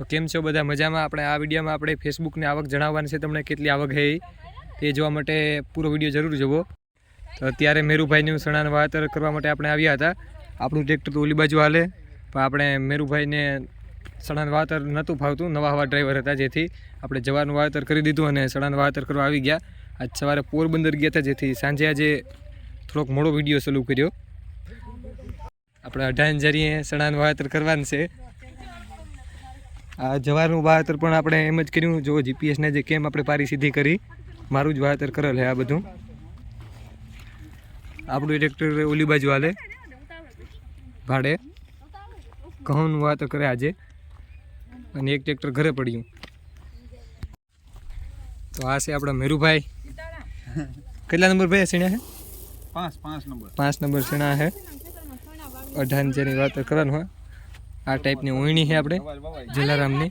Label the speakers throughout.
Speaker 1: તો કેમ છો બધા? મજામાં? આપણે આ વિડીયોમાં આપણે ફેસબુકની આવક જણાવવાની છે. તમને કેટલી આવક એ. તે જોવા માટે પૂરો વીડિયો જરૂર જોવો. તો અત્યારે મેરુભાઈનું સણાનું વાવેતર કરવા માટે આપણે આવ્યા હતા. આપણું ટ્રેક્ટર તો ઓલી બાજુ હાલે. પણ આપણે મેરુભાઈને સણાનું વાવેતર નહોતું ફાવતું. નવા હવા ડ્રાઈવર હતા જેથી આપણે જવાનું વાવેતર કરી દીધું અને સણાનું વાવેતર કરવા આવી ગયા. આજ સવારે પોરબંદર ગયા હતા જેથી સાંજે આજે થોડોક મોડો વીડિયો ચાલુ કર્યો. આપણે અઢાન જરીએ સણાનું વાવેતર કરવાનું છે. આ જવારનું વાવેતર પણ આપણે એમ જ કર્યું. જો જીપીએસને જે કેમ આપણે પારી સીધી કરી મારું જ વાવેતર કરેલ છે આ બધું. આપણું ટ્રેક્ટર ઓલી બાજુ હાલે. ભાડે. ઘઉંનું વાવેતર કરે આજે. અને એક ટ્રેક્ટર ઘરે પડ્યું. તો આ છે આપણા મેરુભાઈ. કેટલા નંબર ભાઈ સીણા છે
Speaker 2: પાંચ પાંચ નંબર.
Speaker 1: પાંચ નંબર સીણા છે અઢાર જેની વાત કરવાનું હોય. આ ટાઈપની ઓયણી છે આપણે જલારામની.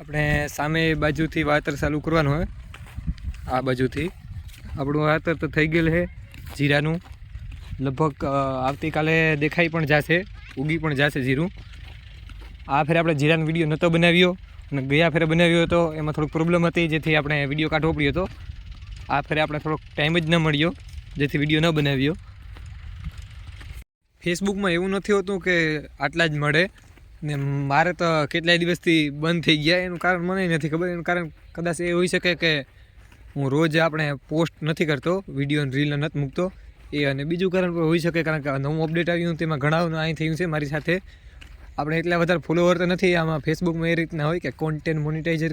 Speaker 1: આપણે સામે બાજુથી વાતર ચાલુ કરવાનું હોય આ બાજુથી. આપણું વાતર તો થઈ ગયેલું છે જીરાનું. લગભગ આવતીકાલે દેખાઈ પણ જશે. ઉગી પણ જશે જીરું. આ ફેરે આપણે જીરાનો વીડિયો નહોતો બનાવ્યો અને ગયા ફેરે બનાવ્યો હતો, એમાં થોડુંક પ્રોબ્લેમ હતી, જેથી આપણે વીડિયો કાઢવો પડ્યો હતો. આ ફેરે આપણે થોડોક ટાઈમ જ ન મળ્યો, જેથી વીડિયો ન બનાવ્યો. ફેસબુકમાં એવું નથી હોતું કે આટલા જ મળે. ને મારે તો કેટલાય દિવસથી બંધ થઈ ગયા, એનું કારણ મને નથી ખબર. એનું કારણ કદાચ એ હોઈ શકે કે હું રોજ આપણે પોસ્ટ નથી કરતો વીડિયો રીલ નથી મૂકતો. એ અને બીજું કારણ પણ હોઈ શકે કારણ કે નવું અપડેટ આવ્યું તેમાં ઘણા અહીં થયું છે મારી સાથે. આપણે એટલા વધારે ફોલોવર તો નથી, આમાં ફેસબુકમાં એ રીતના હોય કે કોન્ટેન્ટ મોનિટાઇઝર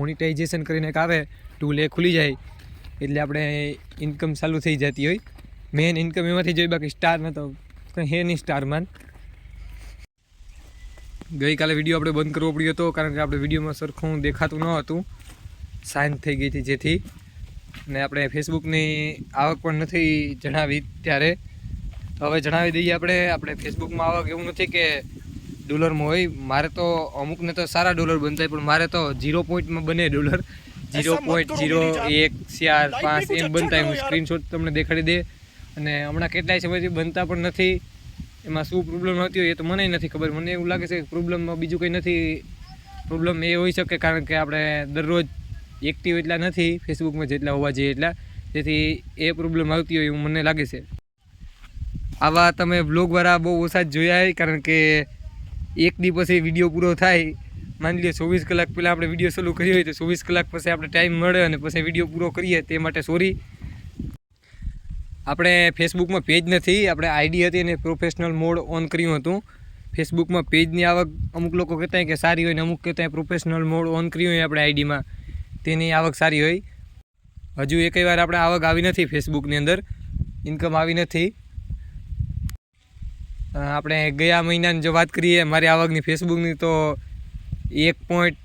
Speaker 1: મોનિટાઇઝેશન કરીને એક આવે ટૂલ એ ખુલી જાય, એટલે આપણે ઇન્કમ ચાલુ થઈ જતી હોય. મેઇન ઇન્કમ એમાંથી જોઈ બાકી સ્ટારમાં તો કંઈ હે નહીં સ્ટારમાં ગઈકાલે વીડિયો આપણે બંધ કરવો પડ્યો હતો, કારણ કે આપણે વિડીયોમાં સરખું દેખાતું ન હતું. સાઇન થઈ ગઈ હતી જેથી. ને આપણે ફેસબુકની આવક પણ નથી જણાવી ત્યારે. તો હવે જણાવી દઈએ આપણે આપણે ફેસબુકમાં આવક એવું નથી કે ડોલરમાં હોય. મારે તો અમુકને તો સારા ડોલર બનતા હોય પણ મારે તો ઝીરો પોઈન્ટમાં બને ડોલર. ઝીરો પોઈન્ટ ઝીરો એક ચાર પાંચ એમ બનતા હું સ્ક્રીનશોટ તમને દેખાડી દે. અને હમણાં કેટલાય સમયથી બનતા પણ નથી. એમાં શું પ્રોબ્લેમ હતી હોય એ તો મને નથી ખબર. મને એવું લાગે છે કે પ્રોબ્લેમમાં બીજું કંઈ નથી. પ્રોબ્લેમ એ હોઈ શકે કારણ કે આપણે દરરોજ એક્ટિવ એટલા નથી, ફેસબુકમાં જેટલા હોવા જોઈએ એટલા. તેથી એ પ્રોબ્લેમ આવતી હોય એવું મને લાગે છે. આવા તમે બ્લોગવાળા બહુ ઓછા જ જોયા હોય, કારણ કે એક દી પછી વીડિયો પૂરો થાય. માની લો ચોવીસ કલાક પહેલાં આપણે વીડિયો ચાલુ કર્યો હોય તો ચોવીસ કલાક પછી આપણે ટાઈમ મળે અને પછી વીડિયો પૂરો કરીએ તે માટે સોરી આપણે ફેસબુકમાં પેજ નથી, આપણે આઈડી હતી અને પ્રોફેશનલ મોડ ઓન કર્યું હતું. ફેસબુકમાં પેજની આવક અમુક લોકો કહેતા કે સારી હોય ને અમુક કહેતા પ્રોફેશનલ મોડ ઓન કર્યું હોય આપણે આઈડીમાં. તેની આવક સારી હોય. હજુ એકેય વાર આપણે આવક આવી નથી ફેસબુકની અંદર. ઇન્કમ આવી નથી. આપણે ગયા મહિનાની જો વાત કરીએ, મારી આવકની ફેસબુકની તો એક પોઈન્ટ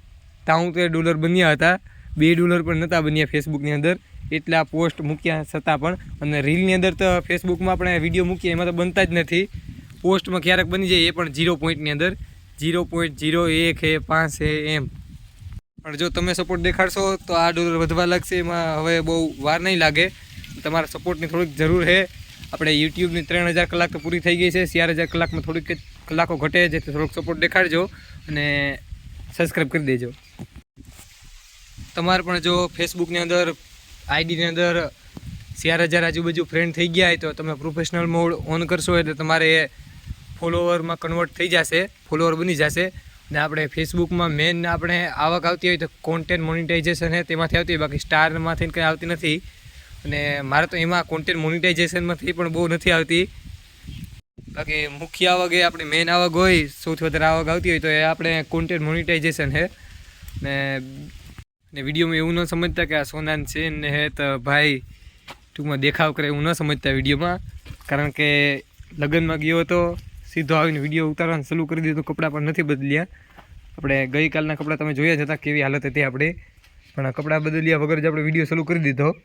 Speaker 1: તાઉતેર ડોલર બન્યા હતા. બે ડોલર પણ નહોતા બન્યા ફેસબુકની અંદર. એટલા પોસ્ટ મૂક્યા છતાં પણ. અને રીલની અંદર તો ફેસબુકમાં આપણે વીડિયો મૂકીએ, એમાં તો બનતા જ નથી. પોસ્ટમાં ક્યારેક બની જાય એ પણ ઝીરો પોઈન્ટની અંદર. ઝીરો પોઈન્ટ ઝીરો એક છે પાંચ છે એમ. પણ જો તમે સપોર્ટ દેખાડશો તો આ ડોલર વધવા લાગશે. એમાં હવે બહુ વાર નહીં લાગે. તમારા સપોર્ટની થોડીક જરૂર છે. આપણે યુટ્યુબની ત્રણ હજાર કલાક તો પૂરી થઈ ગઈ છે. ચાર હજાર કલાકમાં થોડીક કલાકો ઘટે જેથી થોડોક સપોર્ટ દેખાડજો અને સબસ્ક્રાઈબ કરી દેજો. તમારે પણ જો ફેસબુકની અંદર આઈડીની અંદર ચાર હજાર આજુબાજુ ફ્રેન્ડ થઈ ગયા હોય તો તમે પ્રોફેશનલ મોડ ઓન કરશો એટલે તમારે ફોલોવરમાં કન્વર્ટ થઈ જશે. ફોલોવર બની જશે. ને આપણે ફેસબુકમાં મેન આપણે આવક આવતી હોય તો કોન્ટેન્ટ મોનિટાઇઝેશન હે, તેમાંથી આવતી હોય, બાકી સ્ટારમાંથી કંઈ આવતી નથી. અને મારે તો એમાં કોન્ટેન્ટ મોનિટાઇઝેશનમાંથી પણ બહુ નથી આવતી. બાકી મુખ્ય આવક એ આપણી મેન આવક હોય, સૌથી વધારે આવક આવતી હોય તો એ આપણે કોન્ટેન્ટ મોનિટાઇઝેશન હે. ને ને વિડીયોમાં એવું ન સમજતા કે આ સોનાન છે ને હે તો ભાઈ, ટૂંકમાં દેખાવ કરે એવું ન સમજતા વિડીયોમાં કારણ કે લગ્નમાં ગયો હતો સીધો આવીને વીડિયો ઉતારવાનું શરૂ કરી દીધું કપડાં પણ નથી બદલ્યા. આપણે ગઈકાલના કપડાં તમે જોયા જ હતા કેવી હાલત હતી આપણે. પણ કપડાં બદલ્યા વગર જ આપણે વીડિયો શરૂ કરી દીધો.